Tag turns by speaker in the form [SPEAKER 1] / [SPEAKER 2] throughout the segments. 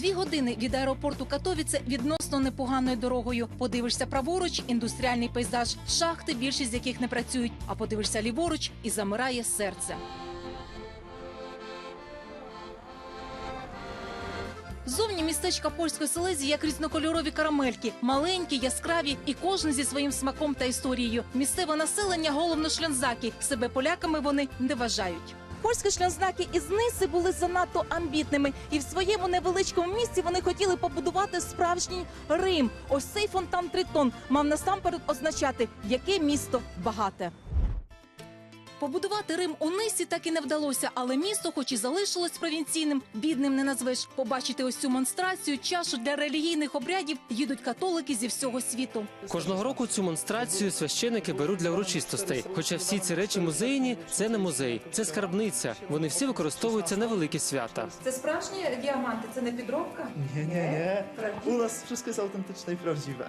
[SPEAKER 1] Дві години від аеропорту Катовіце відносно непоганою дорогою. Подивишся праворуч, індустріальний пейзаж, шахти, більшість з яких не працюють. А подивишся ліворуч і замирає серце. Зовні містечка польської Селезії як різнокольорові карамельки, маленькі, яскраві і кожен зі своїм смаком та історією. Місцеве населення головно шлянзаки. Себе поляками вони не вважають. Польські шлянзнаки із Ниси були занадто амбітними, і в своєму невеличкому місці вони хотіли побудувати справжній Рим. Ось цей фонтан Тритон мав насамперед означати, яке місто багате. Побудувати Рим у Нисі так і не вдалося, але місто, хоч і залишилось провінційним, бідним не назвеш. Побачити ось цю монстрацію, чашу для релігійних обрядів їдуть католики зі всього світу.
[SPEAKER 2] Кожного року цю монстрацію священики беруть для урочистостей. Хоча всі ці речі музейні це не музей, це скарбниця. Вони всі використовуються на великі свята.
[SPEAKER 1] Це справжні діаманти, це не підробка.
[SPEAKER 3] Nie, nie, nie. U nas wszystko jest autentyczne i prawdziwe.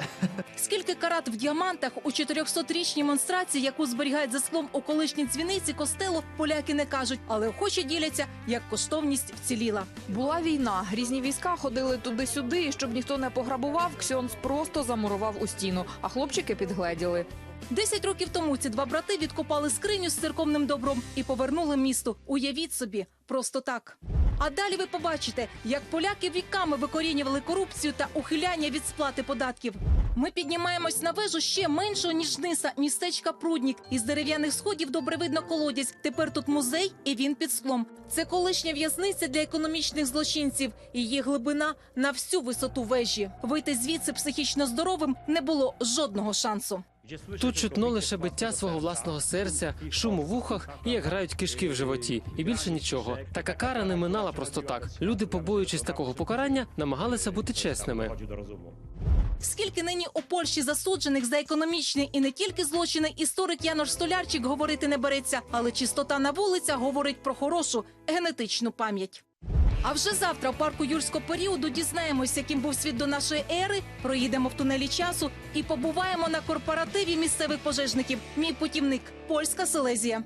[SPEAKER 1] Скільки карат в діамантах у 400-річній монстрації, яку зберігають за склом у колишній дзвіниці костелу, поляки не кажуть, але охоче діляться, як коштовність вціліла.
[SPEAKER 4] Була війна, різні війська ходили туди-сюди, і щоб ніхто не пограбував, Ксьонс просто замурував у стіну, а хлопчики підгледіли.
[SPEAKER 1] Десять років тому ці два брати відкопали скриню з церковним добром і повернули місту. Уявіть собі, просто так. А далі ви побачите, як поляки віками викорінювали корупцію та ухиляння від сплати податків. Ми піднімаємось на вежу ще меншого ніж ниса містечка Пруднік. Із дерев'яних сходів добре видно колодязь. Тепер тут музей, і він під склом. Це колишня в'язниця для економічних злочинців. Її глибина на всю висоту вежі. Вийти звідси психічно здоровим не було жодного шансу.
[SPEAKER 2] Тут чутно лише биття свого власного серця, шум у вухах і як грають кишки в животі, і більше нічого. Така кара не минала просто так. Люди, побоюючись такого покарання, намагалися бути чесними.
[SPEAKER 1] Скільки нині у Польщі засуджених за економічні і не тільки злочини, історик Янош Столярчик говорити не береться, але чистота на вулицях говорить про хорошу генетичну пам'ять. А вже завтра в парку юрського періоду дізнаємось, яким був світ до нашої ери. Проїдемо в тунелі часу і побуваємо на корпоративі місцевих пожежників. Мій путівник польська Селезія.